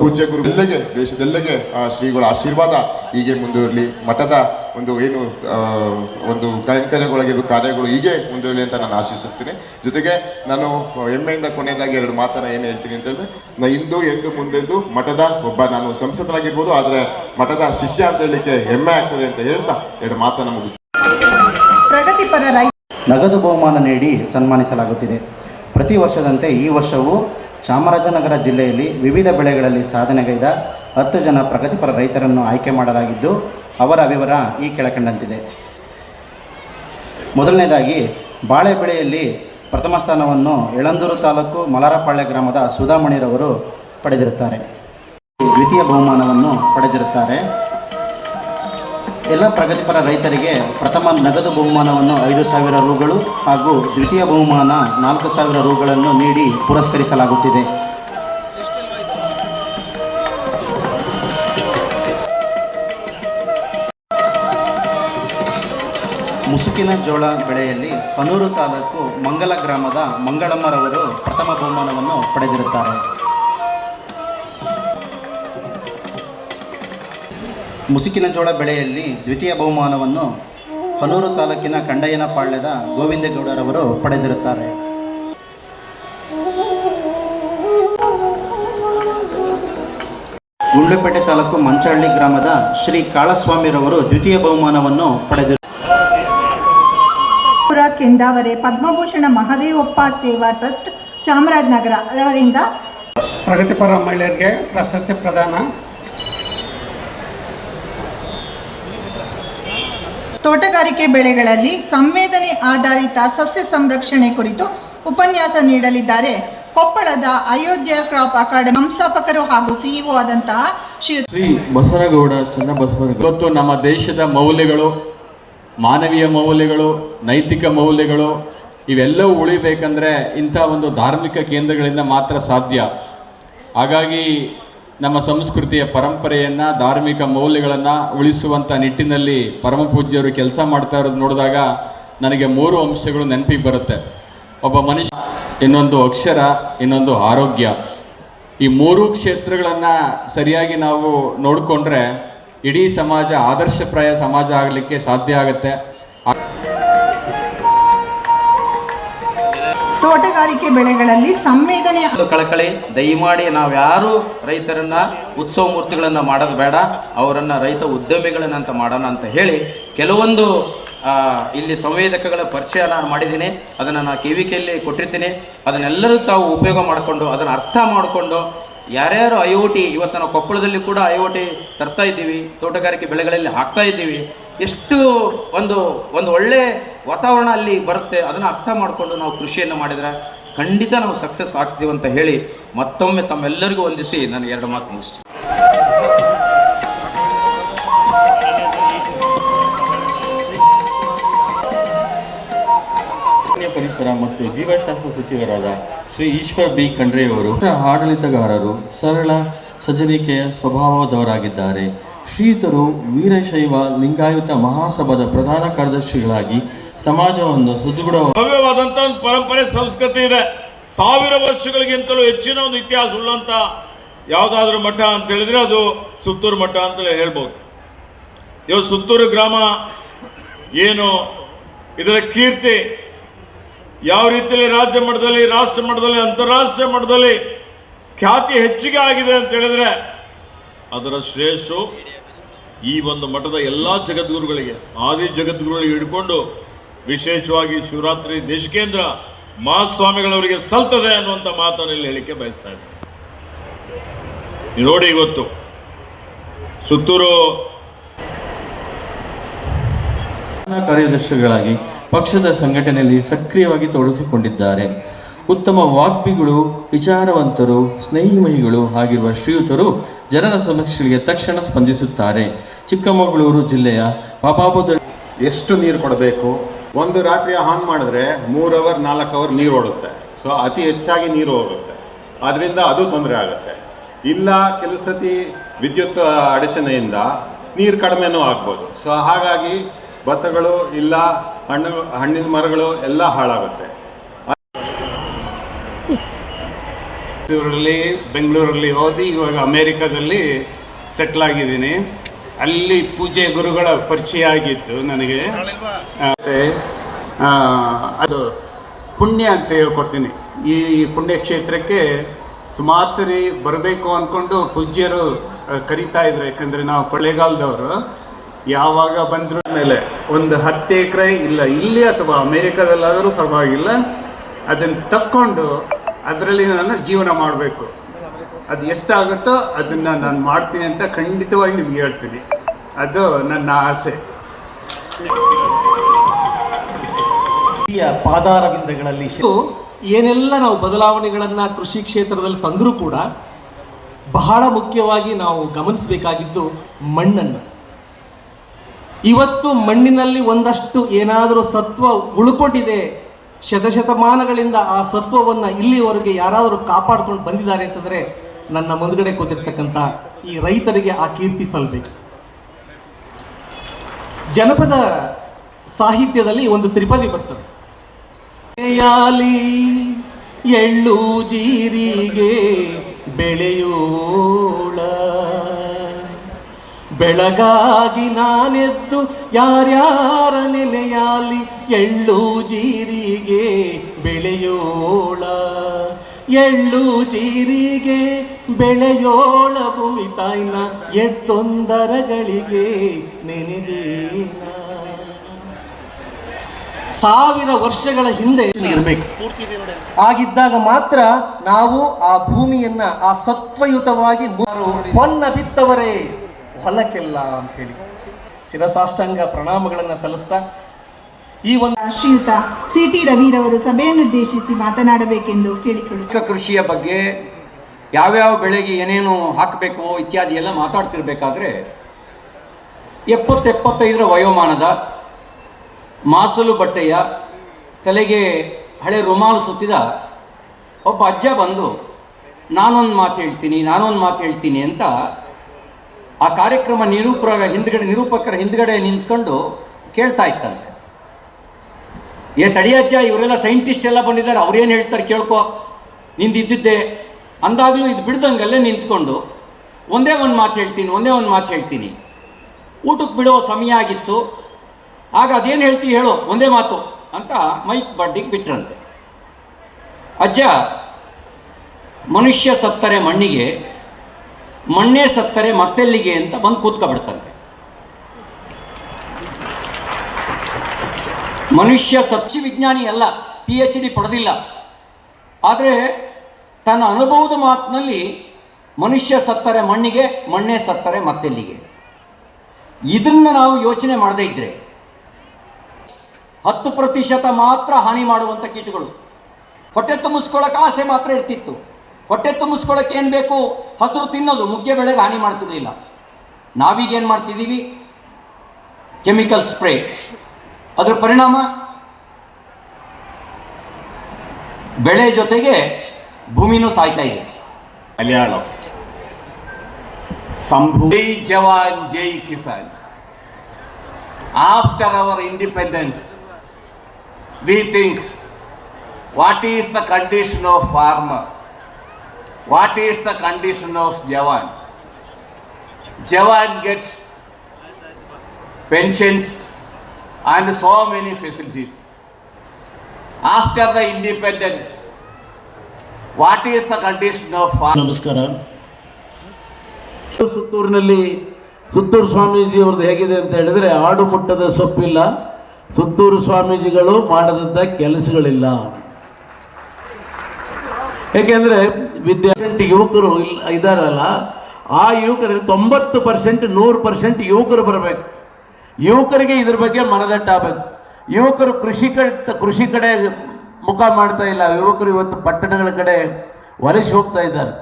ಪೂಜ್ಯ ಗುರು ಎಲ್ಲೆಗೆ ದೇಶದೆಲ್ಲೆಗೆ ಆ ಶ್ರೀಗಳ ಆಶೀರ್ವಾದ ಹೀಗೆ ಮುಂದುವರಲಿ. ಮಠದ ಒಂದು ಏನು ಒಂದು ಕೈಂಕರ್ಯಗಳಾಗಿರೋ ಕಾರ್ಯಗಳು ಹೀಗೆ ಮುಂದುವರಲಿ ಅಂತ ನಾನು ಆಶಿಸುತ್ತೇನೆ. ಜೊತೆಗೆ ನಾನು ಹೆಮ್ಮೆಯಿಂದ ಕೊನೆಯದಾಗಿ ಎರಡು ಮಾತನ್ನು ಏನು ಹೇಳ್ತೀನಿ ಅಂತ ಹೇಳಿದ್ರೆ ನಾ ಇಂದು ಎಂದು ಮುಂದೆಂದು ಮಠದ ಒಬ್ಬ ನಾನು ಸಂಸದನಾಗಿರ್ಬೋದು ಆದರೆ ಮಠದ ಶಿಷ್ಯ ಅಂತ ಹೇಳಲಿಕ್ಕೆ ಹೆಮ್ಮೆ ಆಗ್ತದೆ ಅಂತ ಹೇಳ್ತಾ ಎರಡು ಮಾತನ್ನು ಮುಗಿಸ್ತೀನಿ. ಪ್ರಗತಿಪರ ರೈ ನಗದು ಬಹುಮಾನ ನೀಡಿ ಸನ್ಮಾನಿಸಲಾಗುತ್ತಿದೆ. ಪ್ರತಿ ವರ್ಷದಂತೆ ಈ ವರ್ಷವೂ ಚಾಮರಾಜನಗರ ಜಿಲ್ಲೆಯಲ್ಲಿ ವಿವಿಧ ಬೆಳೆಗಳಲ್ಲಿ ಸಾಧನೆಗೈದ ಹತ್ತು ಜನ ಪ್ರಗತಿಪರ ರೈತರನ್ನು ಆಯ್ಕೆ ಮಾಡಲಾಗಿದ್ದು, ಅವರ ವಿವರ ಈ ಕೆಳಕಂಡಂತಿದೆ. ಮೊದಲನೇದಾಗಿ, ಬಾಳೆ ಬೆಳೆಯಲ್ಲಿ ಪ್ರಥಮ ಸ್ಥಾನವನ್ನು ಯಳಂದೂರು ತಾಲೂಕು ಮಲಾರಪಾಳ್ಯ ಗ್ರಾಮದ ಸುಧಾಮಣಿರವರು ಪಡೆದಿರುತ್ತಾರೆ. ದ್ವಿತೀಯ ಬಹುಮಾನವನ್ನು ಪಡೆದಿರುತ್ತಾರೆ. ಎಲ್ಲ ಪ್ರಗತಿಪರ ರೈತರಿಗೆ ಪ್ರಥಮ ನಗದು ಬಹುಮಾನವನ್ನು ಐದು ಸಾವಿರ ರೂಗಳು ಹಾಗೂ ದ್ವಿತೀಯ ಬಹುಮಾನ ನಾಲ್ಕು ಸಾವಿರ ರೂಗಳನ್ನು ನೀಡಿ ಪುರಸ್ಕರಿಸಲಾಗುತ್ತಿದೆ. ಮುಸುಕಿನ ಜೋಳ ಬೆಳೆಯಲ್ಲಿ ಹನೂರು ತಾಲೂಕು ಮಂಗಲ ಗ್ರಾಮದ ಮಂಗಳಮ್ಮರವರು ಪ್ರಥಮ ಬಹುಮಾನವನ್ನು ಪಡೆದಿರುತ್ತಾರೆ. ಮುಸುಕಿನ ಜೋಳ ಬೆಳೆಯಲ್ಲಿ ದ್ವಿತೀಯ ಬಹುಮಾನವನ್ನು ಹನೂರು ತಾಲೂಕಿನ ಕಂಡಯ್ಯನಪಾಳ್ಯದ ಗೋವಿಂದೇಗೌಡರವರು ಪಡೆದಿರುತ್ತಾರೆ. ಗುಂಡ್ಲುಪೇಟೆ ತಾಲೂಕು ಮಂಚಹಳ್ಳಿ ಗ್ರಾಮದ ಶ್ರೀ ಕಾಳಸ್ವಾಮಿರವರು ದ್ವಿತೀಯ ಬಹುಮಾನವನ್ನು ಪಡೆದಿರು ಪುರ ಕೆಂದಾವರೆ ಪದ್ಮಭೂಷಣ ಮಹದೇವಪ್ಪ ಸೇವಾ ಟ್ರಸ್ಟ್ ಚಾಮರಾಜನಗರ ಅವರಿಂದ ಪ್ರಗತಿಪರ ಮಹಿಳೆಯರಿಗೆ ಪ್ರಶಸ್ತಿ ಪ್ರದಾನ. ತೋಟಗಾರಿಕೆ ಬೆಳೆಗಳಲ್ಲಿ ಸಂವೇದನೆ ಆಧಾರಿತ ಸಸ್ಯ ಸಂರಕ್ಷಣೆ ಕುರಿತು ಉಪನ್ಯಾಸ ನೀಡಲಿದ್ದಾರೆ. ಕೊಪ್ಪಳದ ಅಯೋಧ್ಯ ಕ್ರಾಪ್ ಅಕಾಡೆಮಿ ಸಂಸ್ಥಾಪಕರು ಹಾಗೂ ಸಿಇಒ ಆದಂತಹ ಶ್ರೀ ಶ್ರೀ ಬಸವನಗೌಡ ಚನ್ನಬಸವನಗೌಡ. ಇವತ್ತು ನಮ್ಮ ದೇಶದ ಮೌಲ್ಯಗಳು ಮಾನವೀಯ ಮೌಲ್ಯಗಳು ನೈತಿಕ ಮೌಲ್ಯಗಳು ಇವೆಲ್ಲವೂ ಉಳಿಬೇಕಂದ್ರೆ ಇಂಥ ಒಂದು ಧಾರ್ಮಿಕ ಕೇಂದ್ರಗಳಿಂದ ಮಾತ್ರ ಸಾಧ್ಯ. ಹಾಗಾಗಿ ನಮ್ಮ ಸಂಸ್ಕೃತಿಯ ಪರಂಪರೆಯನ್ನು, ಧಾರ್ಮಿಕ ಮೌಲ್ಯಗಳನ್ನು ಉಳಿಸುವಂಥ ನಿಟ್ಟಿನಲ್ಲಿ ಪರಮಪೂಜ್ಯರು ಕೆಲಸ ಮಾಡ್ತಾ ಇರೋದು ನೋಡಿದಾಗ ನನಗೆ ಮೂರು ಅಂಶಗಳು ನೆನಪಿಗೆ ಬರುತ್ತೆ. ಒಬ್ಬ ಮನುಷ್ಯ, ಇನ್ನೊಂದು ಅಕ್ಷರ, ಇನ್ನೊಂದು ಆರೋಗ್ಯ. ಈ ಮೂರು ಕ್ಷೇತ್ರಗಳನ್ನು ಸರಿಯಾಗಿ ನಾವು ನೋಡಿಕೊಂಡ್ರೆ ಇಡೀ ಸಮಾಜ ಆದರ್ಶಪ್ರಾಯ ಸಮಾಜ ಆಗಲಿಕ್ಕೆ ಸಾಧ್ಯ ಆಗುತ್ತೆ. ತೋಟಗಾರಿಕೆ ಬೆಳೆಗಳಲ್ಲಿ ಸಂವೇದನೆ ಕಳಕಳಿ, ದಯಮಾಡಿ ನಾವ್ಯಾರು ರೈತರನ್ನ ಉತ್ಸವ ಮೂರ್ತಿಗಳನ್ನ ಮಾಡೋದು ಬೇಡ, ಅವರನ್ನು ರೈತ ಉದ್ಯಮಿಗಳನ್ನಂತ ಮಾಡೋಣ ಅಂತ ಹೇಳಿ ಕೆಲವೊಂದು ಇಲ್ಲಿ ಸಂವೇದಕಗಳ ಪರಿಚಯ ನಾನು ಮಾಡಿದ್ದೀನಿ. ಅದನ್ನು ನಾನು ಕೆ ವಿ ಕೆಯಲ್ಲಿ ಕೊಟ್ಟಿರ್ತೀನಿ. ಅದನ್ನೆಲ್ಲರೂ ತಾವು ಉಪಯೋಗ ಮಾಡಿಕೊಂಡು, ಅದನ್ನು ಅರ್ಥ ಮಾಡಿಕೊಂಡು ಯಾರ್ಯಾರು ಐ ಓ ಟಿ ಇವತ್ತು ನಾವು ಕೊಪ್ಪಳದಲ್ಲಿ ಕೂಡ ಐ ಓ ಟಿ ತರ್ತಾ ಇದ್ದೀವಿ, ತೋಟಗಾರಿಕೆ ಬೆಳೆಗಳಲ್ಲಿ ಹಾಕ್ತಾ ಇದ್ದೀವಿ, ಎಷ್ಟು ಒಂದು ಒಂದು ಒಳ್ಳೆ ವಾತಾವರಣ ಅಲ್ಲಿ ಬರುತ್ತೆ, ಅದನ್ನು ಅರ್ಥ ಮಾಡಿಕೊಂಡು ನಾವು ಕೃಷಿಯನ್ನು ಮಾಡಿದರೆ ಖಂಡಿತ ನಾವು ಸಕ್ಸಸ್ ಆಗ್ತೀವಿ ಅಂತ ಹೇಳಿ ಮತ್ತೊಮ್ಮೆ ತಮ್ಮೆಲ್ಲರಿಗೂ ವಂದಿಸಿ, ನಾನು ಎರಡು ಮಾತು ಮುಗಿಸ್ತೀನಿ. ಪರಿಸರ ಮತ್ತು ಜೀವಶಾಸ್ತ್ರ ಸಚಿವರಾದ ಶ್ರೀ ಈಶ್ವರ್ ಬಿ ಖಂಡ್ರೆಯವರು ಆಡಳಿತಗಾರರು ಸರಳ ಸಜ್ಜನಿಕೆಯ ಸ್ವಭಾವದವರಾಗಿದ್ದಾರೆ. ಶ್ರೀತರು ವೀರಶೈವ ಲಿಂಗಾಯುತ ಮಹಾಸಭಾದ ಪ್ರಧಾನ ಕಾರ್ಯದರ್ಶಿಗಳಾಗಿ ಸಮಾಜವನ್ನು ಸದೃಢ ಭವ್ಯವಾದಂಥ ಒಂದು ಪರಂಪರೆ, ಸಂಸ್ಕೃತಿ ಇದೆ. ಸಾವಿರ ವರ್ಷಗಳಿಗಿಂತಲೂ ಹೆಚ್ಚಿನ ಒಂದು ಇತಿಹಾಸ ಉಳ್ಳಂತ ಯಾವುದಾದ್ರೂ ಮಠ ಅಂತ ಹೇಳಿದ್ರೆ ಅದು ಸುತ್ತೂರು ಮಠ ಅಂತಲೇ ಹೇಳ್ಬೋದು. ಇವತ್ತು ಸುತ್ತೂರು ಗ್ರಾಮ ಏನು ಇದರ ಕೀರ್ತಿ ಯಾವ ರೀತಿಯಲ್ಲಿ ರಾಜ್ಯ ಮಟ್ಟದಲ್ಲಿ, ರಾಷ್ಟ್ರ ಮಟ್ಟದಲ್ಲಿ, ಅಂತಾರಾಷ್ಟ್ರೀಯ ಮಟ್ಟದಲ್ಲಿ ಖ್ಯಾತಿ ಹೆಚ್ಚಿಗೆ ಆಗಿದೆ ಅಂತ ಹೇಳಿದ್ರೆ ಅದರ ಶ್ರೇಯಸ್ಸು ಈ ಒಂದು ಮಠದ ಎಲ್ಲ ಜಗದ್ಗುರುಗಳಿಗೆ, ಆದಿ ಜಗದ್ಗುರುಗಳಿಗೆ ಹಿಡ್ಕೊಂಡು ವಿಶೇಷವಾಗಿ ಶಿವರಾತ್ರಿ ದೇಶಕೇಂದ್ರ ಮಹಾಸ್ವಾಮಿಗಳವರಿಗೆ ಸಲ್ತದೆ ಅನ್ನುವಂಥ ಮಾತನ್ನು ಇಲ್ಲಿ ಹೇಳಿಕೆ ಬಯಸ್ತಾ ಇದ್ದೀನಿ. ನೋಡಿ ಇವತ್ತು ಸುತ್ತೂರು ಕಾರ್ಯದರ್ಶಿಗಳಾಗಿ ಪಕ್ಷದ ಸಂಘಟನೆಯಲ್ಲಿ ಸಕ್ರಿಯವಾಗಿ ತೊಡಗಿಸಿಕೊಂಡಿದ್ದಾರೆ. ಉತ್ತಮ ವಾಗ್ಮಿಗಳು, ವಿಚಾರವಂತರು, ಸ್ನೇಹಿಮಹಿಗಳು ಆಗಿರುವ ಶ್ರೀಯುತರು ಜನರ ಸಮಸ್ಯೆಗಳಿಗೆ ತಕ್ಷಣ ಸ್ಪಂದಿಸುತ್ತಾರೆ. ಚಿಕ್ಕಮಗಳೂರು ಜಿಲ್ಲೆಯ ಪಾಪಾಬುದ ಎಷ್ಟು ನೀರು ಕೊಡಬೇಕು? ಒಂದು ರಾತ್ರಿ ಆನ್ ಮಾಡಿದ್ರೆ ಮೂರು ಅವರ್, ನಾಲ್ಕು ಅವರ್ ನೀರು ಓಡುತ್ತೆ. ಸೊ ಅತಿ ಹೆಚ್ಚಾಗಿ ನೀರು ಹೋಗುತ್ತೆ. ಅದರಿಂದ ಅದು ತೊಂದರೆ ಆಗುತ್ತೆ. ಇಲ್ಲ, ಕೆಲವು ಸತಿ ವಿದ್ಯುತ್ ಅಡಚಣೆಯಿಂದ ನೀರು ಕಡಿಮೆನೂ ಆಗ್ಬೋದು. ಸೊ ಹಾಗಾಗಿ ಭತ್ತಗಳು ಇಲ್ಲ ಹಣ್ಣು, ಹಣ್ಣಿನ ಮರಗಳು ಎಲ್ಲ ಹಾಳಾಗುತ್ತೆ. ಮೈಸೂರಲ್ಲಿ, ಬೆಂಗಳೂರಲ್ಲಿ ಓದಿ ಇವಾಗ ಅಮೇರಿಕಾದಲ್ಲಿ ಸೆಟ್ಲ್ ಆಗಿದ್ದೀನಿ. ಅಲ್ಲಿ ಪೂಜೆ ಗುರುಗಳ ಪರಿಚಯ ಆಗಿತ್ತು ನನಗೆ. ಮತ್ತೆ ಅದು ಪುಣ್ಯ ಅಂತ ಹೇಳ್ಕೊತೀನಿ. ಈ ಪುಣ್ಯಕ್ಷೇತ್ರಕ್ಕೆ ಸುಮಾರು ಸರಿ ಬರಬೇಕು ಅಂದ್ಕೊಂಡು ಪೂಜ್ಯರು ಕರೀತಾ ಇದ್ರು. ಯಾಕಂದರೆ ನಾವು ಕೊಳ್ಳೇಗಾಲದವರು ಯಾವಾಗ ಬಂದರೂ ಮೇಲೆ ಒಂದು ಹತ್ತು ಎಕರೆ ಇಲ್ಲ, ಇಲ್ಲಿ ಅಥವಾ ಅಮೇರಿಕಾದಲ್ಲಾದರೂ ಪರವಾಗಿಲ್ಲ. ಅದನ್ನು ತಕ್ಕೊಂಡು ಅದರಲ್ಲಿ ನಾನು ಜೀವನ ಮಾಡಬೇಕು. ಅದು ಎಷ್ಟಾಗುತ್ತೋ ಅದನ್ನು ನಾನು ಮಾಡ್ತೀನಿ ಅಂತ ಖಂಡಿತವಾಗಿ ನಿಮ್ಗೆ ಹೇಳ್ತೀನಿ. ಅದು ನನ್ನ ಆಸೆ. ಪಾದಾರವಿಂದಗಳಲ್ಲಿ ಏನೆಲ್ಲ ನಾವು ಬದಲಾವಣೆಗಳನ್ನು ಕೃಷಿ ಕ್ಷೇತ್ರದಲ್ಲಿ ತಂದರೂ ಕೂಡ ಬಹಳ ಮುಖ್ಯವಾಗಿ ನಾವು ಗಮನಿಸಬೇಕಾಗಿದ್ದು ಮಣ್ಣನ್ನು. ಇವತ್ತು ಮಣ್ಣಿನಲ್ಲಿ ಒಂದಷ್ಟು ಏನಾದರೂ ಸತ್ವ ಉಳ್ಕೊಂಡಿದೆ, ಶತಶತಮಾನಗಳಿಂದ ಆ ಸತ್ವವನ್ನು ಇಲ್ಲಿವರೆಗೆ ಯಾರಾದರೂ ಕಾಪಾಡ್ಕೊಂಡು ಬಂದಿದ್ದಾರೆ ಅಂತಂದರೆ ನನ್ನ ಮುಂದ್ಗಡೆ ಕೂತಿರ್ತಕ್ಕಂಥ ಈ ರೈತರಿಗೆ ಆ ಕೀರ್ತಿ ಸಲ್ಲಬೇಕು ಜನಪದ ಸಾಹಿತ್ಯದಲ್ಲಿ ಒಂದು ತ್ರಿಪದಿ ಬರ್ತದೆ. ಎಳ್ಳು ಜೀರಿಗೆ ಬೆಳೆಯೋಳ ಬೆಳಗಾಗಿ ನಾನೆದ್ದು ಯಾರ್ಯಾರ ನೆನೆಯಾಲಿ ಎಳ್ಳು ಜೀರಿಗೆ ಬೆಳೆಯೋಳ. ಎಳ್ಳು ಜೀರಿಗೆ ಬೆಳೆಯೋಳ ಭೂಮಿ ತಾಯ್ನ ಎತ್ತೊಂದರಗಳಿಗೆ ನೆನೆದೀನ. ಸಾವಿರ ವರ್ಷಗಳ ಹಿಂದೆ ಇರಬೇಕು. ಆಗಿದ್ದಾಗ ಮಾತ್ರ ನಾವು ಆ ಭೂಮಿಯನ್ನ ಆ ಸತ್ವಯುತವಾಗಿ ಹೊನ್ನ ಬಿತ್ತವರೇ. ಹೊಲಕ್ಕೆಲ್ಲ ಅಂತ ಹೇಳಿ ಶಿರಸಾಷ್ಟಾಂಗ ಪ್ರಣಾಮಗಳನ್ನು ಸಲ್ಲಿಸ್ತಾ ಈ ಒಂದು ಶ್ರೀಯುತ ಸಿ ಟಿ ರವಿರವರು ಸಭೆಯನ್ನುದ್ದೇಶಿಸಿ ಮಾತನಾಡಬೇಕೆಂದು ಕೇಳಿಕೊಳ್ಳಿ. ಕೃಷಿಯ ಬಗ್ಗೆ ಯಾವ್ಯಾವ ಬೆಳೆಗೆ ಏನೇನು ಹಾಕಬೇಕು ಇತ್ಯಾದಿ ಎಲ್ಲ ಮಾತಾಡ್ತಿರ್ಬೇಕಾದ್ರೆ ಎಪ್ಪತ್ತೆಪ್ಪತ್ತೈದರ ವಯೋಮಾನದ ಮಾಸಲು ಬಟ್ಟೆಯ ತಲೆಗೆ ಹಳೆ ರುಮಾಲು ಸುತ್ತಿದ ಒಬ್ಬ ಅಜ್ಜ ಬಂದು ನಾನೊಂದು ಮಾತು ಹೇಳ್ತೀನಿ ನಾನೊಂದು ಮಾತು ಹೇಳ್ತೀನಿ ಅಂತ ಆ ಕಾರ್ಯಕ್ರಮ ನಿರೂಪರ ಹಿಂದ್ಗಡೆ ನಿರೂಪಕರ ಹಿಂದ್ಗಡೆ ನಿಂತ್ಕೊಂಡು ಕೇಳ್ತಾ ಇತ್ತಂತೆ ಏ ತಡಿಯಜ್ಜ, ಇವರೆಲ್ಲ ಸೈಂಟಿಸ್ಟ್ ಎಲ್ಲ ಬಂದಿದ್ದಾರೆ, ಅವ್ರೇನು ಹೇಳ್ತಾರೆ ಕೇಳ್ಕೊ. ನಿಂದು ಇದ್ದಿದ್ದೆ ಅಂದಾಗಲೂ ಇದು ಬಿಡ್ದಂಗಲ್ಲೇ ನಿಂತ್ಕೊಂಡು ಒಂದೇ ಒಂದು ಮಾತು ಹೇಳ್ತೀನಿ, ಒಂದೇ ಒಂದು ಮಾತು ಹೇಳ್ತೀನಿ. ಊಟಕ್ಕೆ ಬಿಡೋ ಸಮಯ ಆಗಿತ್ತು. ಆಗ ಅದೇನು ಹೇಳ್ತೀವಿ ಹೇಳು, ಒಂದೇ ಮಾತು ಅಂತ ಮೈಕ್ ಬಡ್ಡಿಗೆ ಬಿಟ್ರಂತೆ. ಅಜ್ಜ, ಮನುಷ್ಯ ಸತ್ತರೆ ಮಣ್ಣಿಗೆ ಮಣ್ಣೇ ಸತ್ತರೆ ಮತ್ತೆಲ್ಲಿಗೆ ಅಂತ ಬಂದು ಕೂತ್ಕೊಬಿಡ್ತಂತೆ ಮನುಷ್ಯ ಸತ್ಯ ವಿಜ್ಞಾನಿ ಅಲ್ಲ ಪಿ ಎಚ್ ಡಿ ಪಡೆದಿಲ್ಲ. ಆದರೆ ತನ್ನ ಅನುಭವದ ಮಾತಿನಲ್ಲಿ ಮನುಷ್ಯ ಸತ್ತರೆ ಮಣ್ಣಿಗೆ, ಮಣ್ಣೇ ಸತ್ತರೆ ಮತ್ತೆಲ್ಲಿಗೆ. ಇದನ್ನು ನಾವು ಯೋಚನೆ ಮಾಡದೇ ಇದ್ದರೆ ಹತ್ತು ಪ್ರತಿಶತ ಮಾತ್ರ ಹಾನಿ ಮಾಡುವಂಥ ಕೀಟಗಳು. ಹೊಟ್ಟೆ ತುಂಬಿಸ್ಕೊಳ್ಳೋಕೆ ಆಸೆ ಮಾತ್ರ ಇರ್ತಿತ್ತು. ಹೊಟ್ಟೆ ತುಂಬಿಸ್ಕೊಳ್ಳೋಕೆ ಏನು ಬೇಕು? ಹಸಿರು ತಿನ್ನೋದು ಮುಖ್ಯ ಬೆಳೆಗೆ ಹಾನಿ ಮಾಡ್ತಿರ್ಲಿಲ್ಲ. ನಾವೀಗೇನು ಮಾಡ್ತಿದ್ದೀವಿ? Chemical spray. ಅದರ ಪರಿಣಾಮ? ಬೆಳೆ ಜೊತೆಗೆ ಭೂಮಿನೂ ಸಾಯ್ತಾ ಇದೆ. ಮಲಯಾಳಂ. ಜೈ ಜವಾನ್ ಜೈ Kisan. After our independence we think what is the condition of farmer? What is the condition of Jawan? Jawan gets pensions and so many facilities. After the independent, what is the condition of? ನಮಸ್ಕಾರ ಸುತ್ತೂರಿನಲ್ಲಿ ಸುತ್ತೂರು ಸ್ವಾಮೀಜಿ ಅವ್ರದ್ದು ಹೇಗಿದೆ ಅಂತ ಹೇಳಿದ್ರೆ ಆಡು ಮುಟ್ಟದ ಸೊಪ್ಪಿಲ್ಲ ಸುತ್ತೂರು ಸ್ವಾಮೀಜಿಗಳು ಮಾಡದಂಥ ಕೆಲಸಗಳಿಲ್ಲ ಏಕೆಂದರೆ ವಿದ್ಯಾರ್ಥಿ ಯುವಕರು ಇಲ್ಲ ಇದ್ದಾರಲ್ಲ ಆ ಯುವಕರಲ್ಲಿ ತೊಂಬತ್ತು ಪರ್ಸೆಂಟ್, ನೂರು ಪರ್ಸೆಂಟ್ ಯುವಕರು ಬರಬೇಕು. ಯುವಕರಿಗೆ ಇದ್ರ ಬಗ್ಗೆ ಮನದಟ್ಟಾಗಬೇಕು ಯುವಕರು ಕೃಷಿ ಕಡೆ ಕೃಷಿ ಕಡೆ ಮುಖ ಮಾಡ್ತಾ ಇಲ್ಲ. ಯುವಕರು ಇವತ್ತು ಪಟ್ಟಣಗಳ ಕಡೆ ವಲಸೆ ಹೋಗ್ತಾ ಇದ್ದಾರೆ.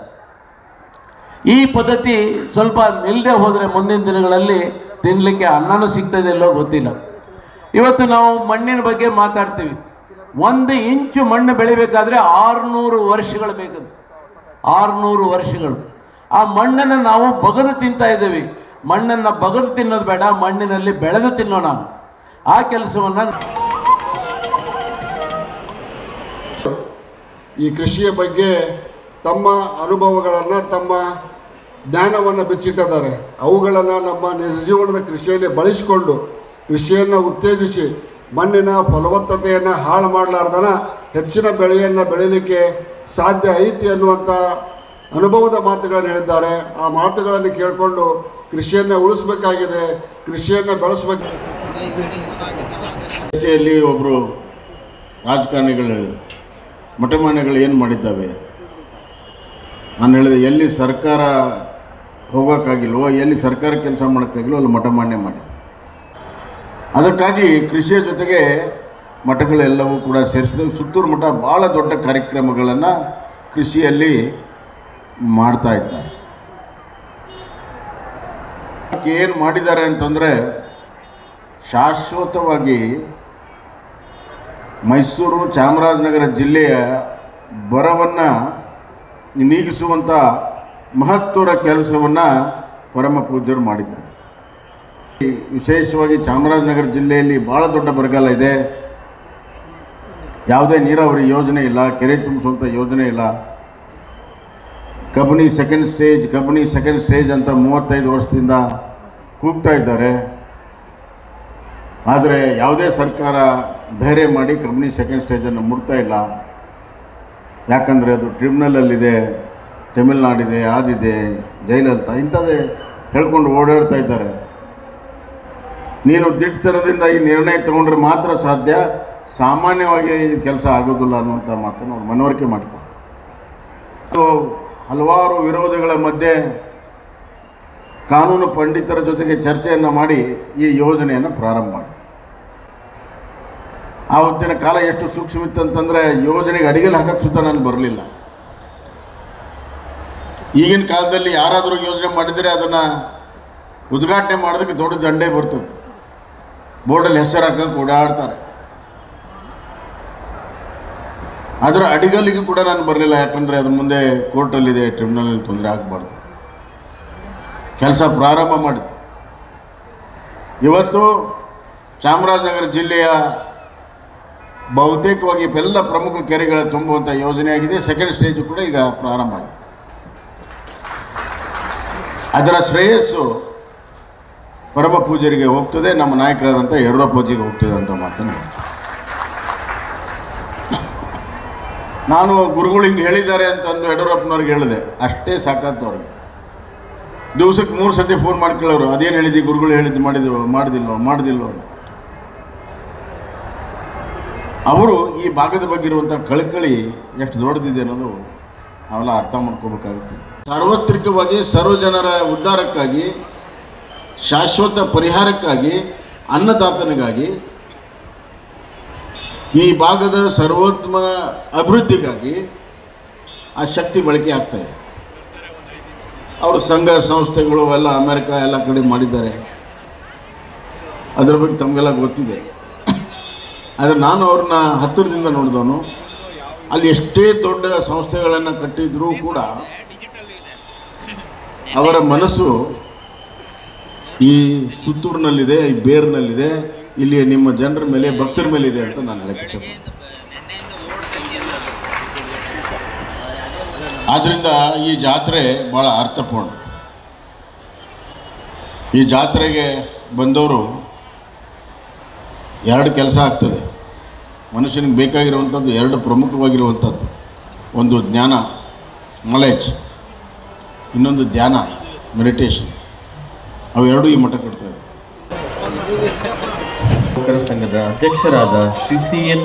ಈ ಪದ್ಧತಿ ಸ್ವಲ್ಪ ನಿಲ್ಲದೆ ಹೋದರೆ ಮುಂದಿನ ದಿನಗಳಲ್ಲಿ ತಿನ್ನಲಿಕ್ಕೆ ಅನ್ನನೂ ಸಿಗ್ತದೆ ಇಲ್ಲೋ ಗೊತ್ತಿಲ್ಲ. ಇವತ್ತು ನಾವು ಮಣ್ಣಿನ ಬಗ್ಗೆ ಮಾತಾಡ್ತೀವಿ. ಒಂದು ಇಂಚು ಮಣ್ಣು ಬೆಳಿಬೇಕಾದ್ರೆ ಆರುನೂರು ವರ್ಷಗಳು ಬೇಕು ಆರುನೂರು ವರ್ಷಗಳು. ಆ ಮಣ್ಣನ್ನು ನಾವು ಬಗದು ತಿಂತಾ ಇದ್ದೀವಿ. ಮಣ್ಣನ್ನು ಬಗದು ತಿನ್ನೋದು ಬೇಡ, ಮಣ್ಣಿನಲ್ಲಿ ಬೆಳೆದು ತಿನ್ನೋಣ. ಆ ಕೆಲಸವನ್ನು ಈ ಕೃಷಿಯ ಬಗ್ಗೆ ತಮ್ಮ ಅನುಭವಗಳನ್ನು, ತಮ್ಮ ಜ್ಞಾನವನ್ನು ಬಿಚ್ಚಿಟ್ಟಿದ್ದಾರೆ. ಅವುಗಳನ್ನು ನಮ್ಮ ನಿಜ ಜೀವನದ ಕೃಷಿಯಲ್ಲಿ ಬಳಸಿಕೊಂಡು, ಕೃಷಿಯನ್ನು ಉತ್ತೇಜಿಸಿ ಮಣ್ಣಿನ ಫಲವತ್ತತೆಯನ್ನು ಹಾಳು ಮಾಡಲಾರ್ದನ ಹೆಚ್ಚಿನ ಬೆಳೆಯನ್ನು ಬೆಳೀಲಿಕ್ಕೆ ಸಾಧ್ಯ ಐತಿ ಅನ್ನುವಂಥ ಅನುಭವದ ಮಾತುಗಳನ್ನು ಹೇಳಿದ್ದಾರೆ. ಆ ಮಾತುಗಳನ್ನು ಕೇಳಿಕೊಂಡು ಕೃಷಿಯನ್ನು ಉಳಿಸ್ಬೇಕಾಗಿದೆ. ಕೃಷಿಯನ್ನು ಬೆಳೆಸಬೇಕು. ಚರ್ಚೆಯಲ್ಲಿ ಒಬ್ಬರು ರಾಜಕಾರಣಿಗಳು ಹೇಳಿದರು. ಮಠಮಾನ್ಯಗಳು ಏನು ಮಾಡಿದ್ದಾವೆ? ನಾನು ಹೇಳಿದೆ, ಎಲ್ಲಿ ಸರ್ಕಾರ ಹೋಗೋಕ್ಕಾಗಿಲ್ವೋ, ಎಲ್ಲಿ ಸರ್ಕಾರ ಕೆಲಸ ಮಾಡೋಕ್ಕಾಗಿಲ್ವೋ, ಅಲ್ಲಿ ಮಠಮಾನ್ಯ ಮಾಡಿದೆ ಅದಕ್ಕಾಗಿ ಕೃಷಿಯ ಜೊತೆಗೆ ಮಠಗಳೆಲ್ಲವೂ ಕೂಡ ಸೇರಿಸಿದ. ಸುತ್ತೂರು ಮಠ ಭಾಳ ದೊಡ್ಡ ಕಾರ್ಯಕ್ರಮಗಳನ್ನು ಕೃಷಿಯಲ್ಲಿ ಮಾಡ್ತಾ ಇದ್ದಾರೆ. ಏನು ಮಾಡಿದ್ದಾರೆ ಅಂತಂದರೆ ಶಾಶ್ವತವಾಗಿ ಮೈಸೂರು ಚಾಮರಾಜನಗರ ಜಿಲ್ಲೆಯ ಬರವನ್ನು ನೀಗಿಸುವಂಥ ಮಹತ್ವದ ಕೆಲಸವನ್ನು ಪರಮ ಪೂಜ್ಯರು ಮಾಡಿದ್ದಾರೆ. ವಿಶೇಷವಾಗಿ ಚಾಮರಾಜನಗರ ಜಿಲ್ಲೆಯಲ್ಲಿ ಭಾಳ ದೊಡ್ಡ ಬರಗಾಲ ಇದೆ. ಯಾವುದೇ ನೀರಾವರಿ ಯೋಜನೆ ಇಲ್ಲ, ಕೆರೆ ತುಂಬಿಸುವಂಥ ಯೋಜನೆ ಇಲ್ಲ. Kabini second stage Kabini second stage ಅಂತ ಮೂವತ್ತೈದು ವರ್ಷದಿಂದ ಕೂಗ್ತಾ ಇದ್ದಾರೆ. ಆದರೆ ಯಾವುದೇ ಸರ್ಕಾರ ಧೈರ್ಯ ಮಾಡಿ ಕಬನಿ ಸೆಕೆಂಡ್ ಸ್ಟೇಜನ್ನು ಮುಡ್ತಾ ಇಲ್ಲ. ಯಾಕಂದರೆ ಅದು ಟ್ರಿಬ್ಯುನಲಲ್ಲಿದೆ ತಮಿಳ್ನಾಡಿದೆ, ಆದಿದೆ ಜೈಲಲ್ತ ಇಂಥದ್ದೇ ಹೇಳ್ಕೊಂಡು ಓಡಾಡ್ತಾ ಇದ್ದಾರೆ. ನೀನು ದಿಟ್ಟತನದಿಂದ ಈ ನಿರ್ಣಯ ತಗೊಂಡ್ರೆ ಮಾತ್ರ ಸಾಧ್ಯ. ಸಾಮಾನ್ಯವಾಗಿ ಕೆಲಸ ಆಗೋದಿಲ್ಲ ಅನ್ನುವಂಥ ಮಾತನ್ನು ಅವ್ರು ಮನವರಿಕೆ ಮಾಡಿಕೊಂಡು ಹಲವಾರು ವಿರೋಧಗಳ ಮಧ್ಯೆ ಕಾನೂನು ಪಂಡಿತರ ಜೊತೆಗೆ ಚರ್ಚೆಯನ್ನು ಮಾಡಿ ಈ ಯೋಜನೆಯನ್ನು ಪ್ರಾರಂಭ ಮಾಡಿ ಆ ಹೊತ್ತಿನ ಕಾಲ ಎಷ್ಟು ಸೂಕ್ಷ್ಮ ಇತ್ತಂತಂದರೆ ಯೋಜನೆಗೆ ಅಡಿಗೆಲಿ ಹಾಕಕ್ಕೆ ಸುತ್ತ ನಾನು ಬರಲಿಲ್ಲ. ಈಗಿನ ಕಾಲದಲ್ಲಿ ಯಾರಾದರೂ ಯೋಜನೆ ಮಾಡಿದರೆ ಅದನ್ನು ಉದ್ಘಾಟನೆ ಮಾಡೋದಕ್ಕೆ ದೊಡ್ಡ ದಂಡೇ ಬರ್ತದೆ. ಬೋರ್ಡಲ್ಲಿ ಹೆಸರು ಕೂಡ ಓಡಾಡ್ತಾರೆ ಅದರ ಅಡಿಗಲ್ಲಿಗೂ ಕೂಡ ನಾನು ಬರಲಿಲ್ಲ, ಯಾಕಂದರೆ ಅದು ಮುಂದೆ ಕೋರ್ಟಲ್ಲಿದೆ ಟ್ರಿಬ್ಯುನಲಲ್ಲಿ ತೊಂದರೆ ಆಗಬಾರ್ದು. ಕೆಲಸ ಪ್ರಾರಂಭ ಮಾಡಿದೆ. ಇವತ್ತು ಚಾಮರಾಜನಗರ ಜಿಲ್ಲೆಯ ಬಹುತೇಕವಾಗಿ ಎಲ್ಲ ಪ್ರಮುಖ ಕೆರೆಗಳ ತುಂಬುವಂಥ ಯೋಜನೆಯಾಗಿದೆ ಸೆಕೆಂಡ್ ಸ್ಟೇಜು ಕೂಡ ಈಗ ಪ್ರಾರಂಭ ಆಗಿದೆ. ಅದರ ಶ್ರೇಯಸ್ಸು ಪರಮ ಪೂಜರಿಗೆ ಹೋಗ್ತದೆ, ನಮ್ಮ ನಾಯಕರಾದಂಥ ಯಡಿಯೂರಪ್ಪಜಿಗೆ ಹೋಗ್ತದೆ ಅಂತ ಮಾತನ್ನು ನಾನು ಗುರುಗಳು ಹಿಂಗೆ ಹೇಳಿದ್ದಾರೆ ಅಂತಂದು ಯಡಿಯೂರಪ್ಪನವ್ರಿಗೆ ಹೇಳಿದೆ. ಅಷ್ಟೇ ಸಾಕಾಯ್ತು ಅವ್ರಿಗೆ. ದಿವಸಕ್ಕೆ ಮೂರು ಸತಿ ಫೋನ್ ಮಾಡಿ ಕೇಳೋರು ಅದೇನು ಹೇಳಿದ್ದಿ ಗುರುಗಳು ಹೇಳಿದ್ದು ಮಾಡಿದ್ವ, ಮಾಡಿದಿಲ್ವ ಮಾಡಿದಿಲ್ವ? ಅವರು ಈ ಭಾಗದ ಬಗ್ಗೆ ಇರುವಂಥ ಕಳಕಳಿ ಎಷ್ಟು ದೊಡ್ಡದಿದೆ ಅನ್ನೋದು ಅವೆಲ್ಲ ಅರ್ಥ ಮಾಡ್ಕೋಬೇಕಾಗುತ್ತೆ. ಸಾರ್ವತ್ರಿಕವಾಗಿ ಸರ್ವ ಜನರ ಉದ್ಧಾರಕ್ಕಾಗಿ ಶಾಶ್ವತ ಪರಿಹಾರಕ್ಕಾಗಿ, ಅನ್ನದಾತನಿಗಾಗಿ, ಈ ಭಾಗದ ಸರ್ವೋತ್ತಮ ಅಭಿವೃದ್ಧಿಗಾಗಿ ಆ ಶಕ್ತಿ ಬಳಕೆ ಆಗ್ತಾ ಇದೆ. ಅವರು ಸಂಘ ಸಂಸ್ಥೆಗಳು ಎಲ್ಲ ಅಮೆರಿಕ ಎಲ್ಲ ಕಡೆ ಮಾಡಿದ್ದಾರೆ. ಅದರ ಬಗ್ಗೆ ತಮಗೆಲ್ಲ ಗೊತ್ತಿದೆ. ಆದರೆ ನಾನು ಅವ್ರನ್ನ ಹತ್ತಿರದಿಂದ ನೋಡಿದವನು, ಅಲ್ಲಿ ಎಷ್ಟೇ ದೊಡ್ಡ ಸಂಸ್ಥೆಗಳನ್ನು ಕಟ್ಟಿದ್ರೂ ಕೂಡ ಅವರ ಮನಸ್ಸು ಈ ಸುತ್ತೂರಿನಲ್ಲಿದೆ, ಈ ಬೇರ್ನಲ್ಲಿದೆ. ಇಲ್ಲಿ ನಿಮ್ಮ ಜನರ ಮೇಲೆ, ಭಕ್ತರ ಮೇಲೆ ಇದೆ ಅಂತ ನಾನು ಹೇಳಕ್ಕೆ ಇಷ್ಟಪಡ್ತೀನಿ ಆದ್ದರಿಂದ ಈ ಜಾತ್ರೆ ಭಾಳ ಅರ್ಥಪೂರ್ಣ. ಈ ಜಾತ್ರೆಗೆ ಬಂದವರು ಎರಡು ಕೆಲಸ ಆಗ್ತದೆ. ಮನುಷ್ಯನಿಗೆ ಬೇಕಾಗಿರುವಂಥದ್ದು ಎರಡು ಪ್ರಮುಖವಾಗಿರುವಂಥದ್ದು. ಒಂದು ಜ್ಞಾನ ನಾಲೆಜ್ ಇನ್ನೊಂದು ಧ್ಯಾನ ಮೆಡಿಟೇಷನ್ ಅವೆರಡೂ ಈ ಮಠ ಕೊಡ್ತಾರೆ ಸಂಘದ ಅಧ್ಯಕ್ಷರಾದ ಶ್ರೀ ಸಿ ಎನ್